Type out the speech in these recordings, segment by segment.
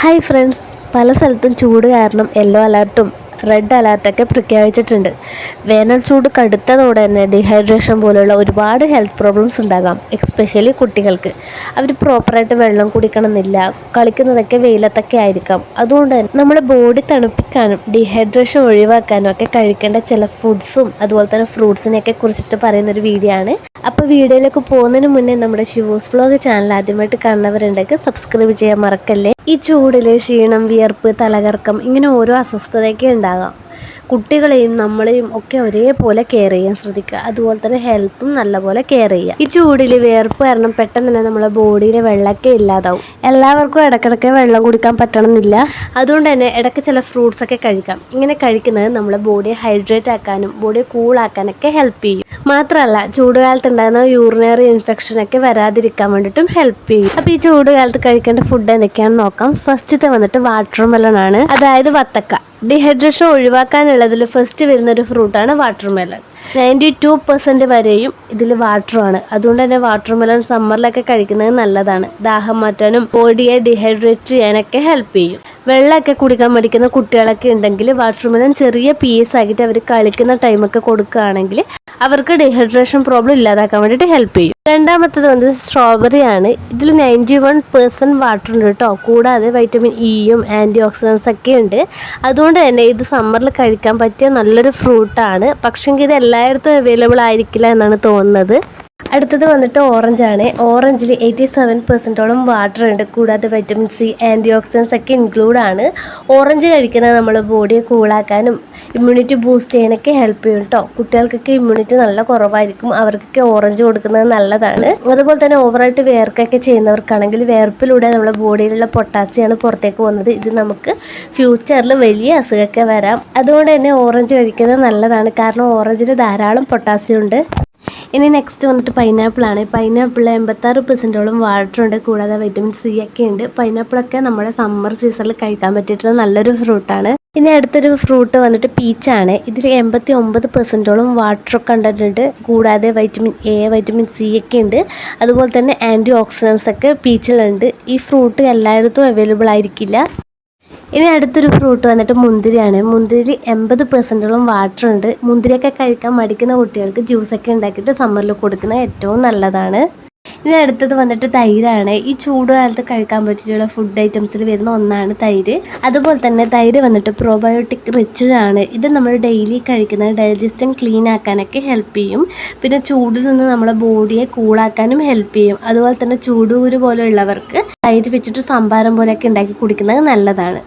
Hi friends പല സ്ഥലത്തും ചൂട് കാരണം യെല്ലോ അലർട്ടും റെഡ് അലർട്ടൊക്കെ പ്രഖ്യാപിച്ചിട്ടുണ്ട്. വേനൽ ചൂട് കടുത്തതോടെ തന്നെ ഡീഹൈഡ്രേഷൻ പോലുള്ള ഒരുപാട് ഹെൽത്ത് പ്രോബ്ലംസ് ഉണ്ടാകാം എക്സ്പെഷ്യലി കുട്ടികൾക്ക്. അവർ പ്രോപ്പറായിട്ട് വെള്ളം കുടിക്കണമെന്നില്ല കളിക്കുന്നതൊക്കെ വെയിലത്തൊക്കെ ആയിരിക്കാം. അതുകൊണ്ട് തന്നെ നമ്മുടെ ബോഡി തണുപ്പിക്കാനും ഡീഹൈഡ്രേഷൻ ഒഴിവാക്കാനും ഒക്കെ കഴിക്കേണ്ട ചില ഫുഡ്സും അതുപോലെ തന്നെ ഫ്രൂട്ട്സിനെയൊക്കെ കുറിച്ചിട്ട് പറയുന്നൊരു വീഡിയോ ആണ്. അപ്പോൾ വീഡിയോയിലേക്ക് പോകുന്നതിന് മുന്നേ നമ്മുടെ ഷൂസ് വ്ലോഗ് ചാനൽ ആദ്യമായിട്ട് കാണുന്നവരുണ്ടെങ്കിൽ സബ്സ്ക്രൈബ് ചെയ്യാൻ മറക്കല്ലേ? ഈ ചൂടിൽ ക്ഷീണം വിയർപ്പ് തലകറക്കം ഇങ്ങനെ ഓരോ അസ്വസ്ഥതയൊക്കെ ഉണ്ടാകാം. കുട്ടികളെയും നമ്മളെയും ഒക്കെ ഒരേപോലെ കെയർ ചെയ്യാൻ ശ്രദ്ധിക്കുക. അതുപോലെ തന്നെ ഹെൽത്തും നല്ലപോലെ കെയർ ചെയ്യുക. ഈ ചൂടിൽ വിയർപ്പ് കാരണം പെട്ടെന്ന് തന്നെ നമ്മുടെ ബോഡിയിലെ വെള്ളമൊക്കെ ഇല്ലാതാവും. എല്ലാവർക്കും ഇടയ്ക്കിടയ്ക്ക് വെള്ളം കുടിക്കാൻ പറ്റണമെന്നില്ല. അതുകൊണ്ട് തന്നെ ഇടയ്ക്ക് ചില ഫ്രൂട്ട്സ് ഒക്കെ കഴിക്കാം. ഇങ്ങനെ കഴിക്കുന്നത് നമ്മളെ ബോഡിയെ ഹൈഡ്രേറ്റ് ആക്കാനും ബോഡിയെ കൂളാക്കാനൊക്കെ ഹെൽപ്പ് ചെയ്യും. മാത്രമല്ല ചൂടുകാലത്ത് ഉണ്ടാകുന്ന യൂറിനറി ഇൻഫെക്ഷൻ ഒക്കെ വരാതിരിക്കാൻ വേണ്ടിയിട്ടും ഹെൽപ്പ് ചെയ്യും. അപ്പോൾ ഈ ചൂടുകാലത്ത് കഴിക്കേണ്ട ഫുഡ് എന്തൊക്കെയാണെന്ന് നോക്കാം. ഫസ്റ്റത്തെ വന്നിട്ട് വാട്ടർ മെലൺ ആണ്. അതായത് വത്തക്ക. ഡിഹൈഡ്രേഷൻ ഒഴിവാക്കാനുള്ളതിൽ ഫസ്റ്റ് വരുന്ന ഒരു ഫ്രൂട്ടാണ് watermelon ninety two percent വരെയും ഇതിൽ വാട്ടറാണ് അതുകൊണ്ട് തന്നെ വാട്ടർ മെലൺ സമ്മറിലൊക്കെ കഴിക്കുന്നത് നല്ലതാണ്. ദാഹം മാറ്റാനും ബോഡിയെ ഡിഹൈഡ്രേറ്റ് ചെയ്യാനൊക്കെ ഹെൽപ്പ് ചെയ്യും. വെള്ളമൊക്കെ കുടിക്കാൻ മടിക്കുന്ന കുട്ടികളൊക്കെ ഉണ്ടെങ്കിൽ വാട്ടർ മെലൺ ചെറിയ പീസ് ആക്കിയിട്ട് അവർ കളിക്കുന്ന ടൈമൊക്കെ കൊടുക്കുകയാണെങ്കിൽ അവർക്ക് ഡീഹൈഡ്രേഷൻ പ്രോബ്ലം ഇല്ലാതാക്കാൻ വേണ്ടിയിട്ട് ഹെൽപ്പ് ചെയ്യും. രണ്ടാമത്തത് വന്നത് സ്ട്രോബെറി ആണ്. ഇതിൽ നയന്റി വൺ പെർസെന്റ് വാട്ടർ ഉണ്ട് കേട്ടോ. കൂടാതെ വൈറ്റമിൻ ഇയും ആന്റി ഓക്സിഡൻസ് ഒക്കെ ഉണ്ട്. അതുകൊണ്ട് തന്നെ ഇത് സമ്മറിൽ കഴിക്കാൻ പറ്റിയ നല്ലൊരു ഫ്രൂട്ടാണ് പക്ഷേങ്കിൽ ഇത് എല്ലായിടത്തും അവൈലബിൾ ആയിരിക്കില്ല എന്നാണ് തോന്നുന്നത്. അടുത്തത് വന്നിട്ട് ഓറഞ്ച് ആണ്. ഓറഞ്ചിൽ എയ്റ്റി സെവൻ പെർസെന്റോളം വാട്ടർ ഉണ്ട്. കൂടാതെ വൈറ്റമിൻ സി ആന്റി ഓക്സിഡൻസ് ഒക്കെ ഇൻക്ലൂഡ് ആണ്. ഓറഞ്ച് കഴിക്കുന്നത് നമ്മൾ ബോഡിയെ കൂളാക്കാനും ഇമ്മ്യൂണിറ്റി ബൂസ്റ്റ് ചെയ്യാനൊക്കെ ഹെൽപ്പ് ചെയ്യും കേട്ടോ കുട്ടികൾക്കൊക്കെ ഇമ്മ്യൂണിറ്റി നല്ല കുറവായിരിക്കും. അവർക്കൊക്കെ ഓറഞ്ച് കൊടുക്കുന്നത് നല്ലതാണ്. അതുപോലെ തന്നെ ഓവറായിട്ട് വേർക്കൊക്കെ ചെയ്യുന്നവർക്കാണെങ്കിൽ വേർപ്പിലൂടെ നമ്മുടെ ബോഡിയിലുള്ള പൊട്ടാസ്യമാണ് പുറത്തേക്ക് പോകുന്നത്. ഇത് നമുക്ക് ഫ്യൂച്ചറിൽ വലിയ അസുഖമൊക്കെ വരാം. അതുകൊണ്ട് തന്നെ ഓറഞ്ച് കഴിക്കുന്നത് നല്ലതാണ്. കാരണം ഓറഞ്ചിൽ ധാരാളം പൊട്ടാസ്യം ഉണ്ട്. ഇനി നെക്സ്റ്റ് വന്നിട്ട് പൈനാപ്പിൾ ആണ് പൈനാപ്പിളിൽ എൺപത്താറ് പെർസെന്റോളം വാട്ടർ ഉണ്ട് കൂടാതെ വൈറ്റമിൻ സി ഒക്കെ ഉണ്ട്. പൈനാപ്പിളൊക്കെ നമ്മുടെ സമ്മർ സീസണിൽ കഴിക്കാൻ പറ്റിയിട്ടുള്ള നല്ലൊരു ഫ്രൂട്ടാണ് ഇനി അടുത്തൊരു ഫ്രൂട്ട് വന്നിട്ട് പീച്ചാണ് ഇതിൽ എൺപത്തി ഒമ്പത് പെർസെന്റോളം വാട്ടർ ഒക്കെ ഉണ്ട് കൂടാതെ വൈറ്റമിൻ എ വൈറ്റമിൻ സി ഒക്കെ ഉണ്ട്. അതുപോലെ തന്നെ ആന്റി ഓക്സിഡൻസ് ഒക്കെ പീച്ചിലുണ്ട് ഈ ഫ്രൂട്ട് എല്ലായിടത്തും അവൈലബിൾ ആയിരിക്കില്ല. ഇനി അടുത്തൊരു ഫ്രൂട്ട് വന്നിട്ട് മുന്തിരിയാണ്. മുന്തിരി എൺപത് പെർസെന്റോളം വാട്ടർ ഉണ്ട്. മുന്തിരിയൊക്കെ കഴിക്കാൻ മടിക്കുന്ന കുട്ടികൾക്ക് ജ്യൂസൊക്കെ ഉണ്ടാക്കിയിട്ട് സമ്മറിൽ കൊടുക്കുന്നത് ഏറ്റവും നല്ലതാണ്. ഇനി അടുത്തത് വന്നിട്ട് തൈരാണ്. ഈ ചൂട് കാലത്ത് കഴിക്കാൻ പറ്റിയിട്ടുള്ള ഫുഡ് ഐറ്റംസിൽ വരുന്ന ഒന്നാണ് തൈര്. അതുപോലെ തന്നെ തൈര് വന്നിട്ട് പ്രോബയോട്ടിക് റിച്ച് ആണ്. ഇത് നമ്മൾ ഡെയിലി കഴിക്കുന്ന ഡൈജസ്റ്റൻ ക്ലീൻ ആക്കാനൊക്കെ ഹെൽപ്പ് ചെയ്യും. പിന്നെ ചൂടിൽ നിന്ന് നമ്മളെ ബോഡിയെ കൂളാക്കാനും ഹെൽപ്പ് ചെയ്യും. അതുപോലെ തന്നെ ചൂടൂര് പോലെയുള്ളവർക്ക് തൈര് വെച്ചിട്ട് സംഭാരം പോലെയൊക്കെ ഉണ്ടാക്കി കുടിക്കുന്നത് നല്ലതാണ്.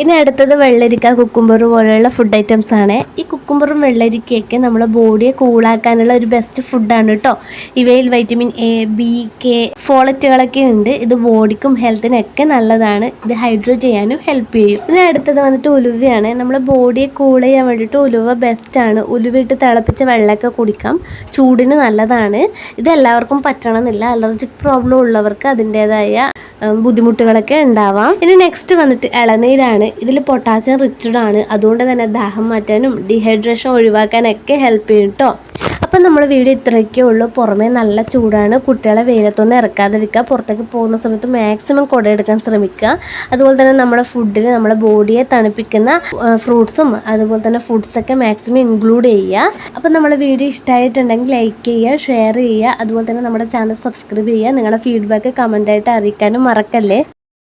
ഇനി അടുത്തത് വെള്ളരിക്ക കുക്കുംബർ പോലെയുള്ള ഫുഡ് ഐറ്റംസ് ആണ്. ഈ കുക്കുംബറും വെള്ളരിക്കയൊക്കെ നമ്മളെ ബോഡിയെ കൂളാക്കാനുള്ള ഒരു ബെസ്റ്റ് ഫുഡാണ് കേട്ടോ ഇവയിൽ വൈറ്റമിൻ എ ബി കെ ഫോളറ്റുകളൊക്കെ ഉണ്ട്. ഇത് ബോഡിക്കും ഹെൽത്തിനൊക്കെ നല്ലതാണ്. ഇത് ഹൈഡ്രേറ്റ് ചെയ്യാനും ഹെൽപ്പ് ചെയ്യും. ഇനി അടുത്തത് വന്നിട്ട് ഉലുവയാണ്. നമ്മുടെ ബോഡിയെ കൂൾ ചെയ്യാൻ വേണ്ടിയിട്ട് ഉലുവ ബെസ്റ്റാണ് ഉലുവയിട്ട് തിളപ്പിച്ച വെള്ളമൊക്കെ കുടിക്കാം. ചൂടിന് നല്ലതാണ്. ഇത് എല്ലാവർക്കും പറ്റണമെന്നില്ല. അലർജിക് പ്രോബ്ലം ഉള്ളവർക്ക് അതിന്റെതായ ബുദ്ധിമുട്ടുകളൊക്കെ ഉണ്ടാവാം. ഇനി നെക്സ്റ്റ് വന്നിട്ട് ഇളനീരാണ്. ഇതിൽ പൊട്ടാസ്യം റിച്ചഡ് ആണ്. അതുകൊണ്ട് തന്നെ ദാഹം മാറ്റാനും ഡീഹൈഡ്രേഷൻ ഒഴിവാക്കാനൊക്കെ ഹെൽപ്പ് ചെയ്യും കേട്ടോ അപ്പം നമ്മൾ വീഡിയോ ഇത്രയൊക്കെ ഉള്ളൂ. പുറമേ നല്ല ചൂടാണ്. കുട്ടികളെ വെയിലത്തൊന്നും ഇറക്കാതിരിക്കുക. പുറത്തേക്ക് പോകുന്ന സമയത്ത് മാക്സിമം കുടയെടുക്കാൻ ശ്രമിക്കുക. അതുപോലെ തന്നെ നമ്മുടെ ഫുഡിൽ നമ്മുടെ ബോഡിയെ തണുപ്പിക്കുന്ന ഫ്രൂട്ട്സും അതുപോലെ തന്നെ ഫുഡ്സൊക്കെ മാക്സിമം ഇൻക്ലൂഡ് ചെയ്യുക. അപ്പം നമ്മുടെ വീഡിയോ ഇഷ്ടമായിട്ടുണ്ടെങ്കിൽ ലൈക്ക് ചെയ്യുക ഷെയർ ചെയ്യുക. അതുപോലെ തന്നെ നമ്മുടെ ചാനൽ സബ്സ്ക്രൈബ് ചെയ്യുക. നിങ്ങളുടെ ഫീഡ്ബാക്ക് കമന്റായിട്ട് അറിയിക്കാനും മറക്കല്ലേ?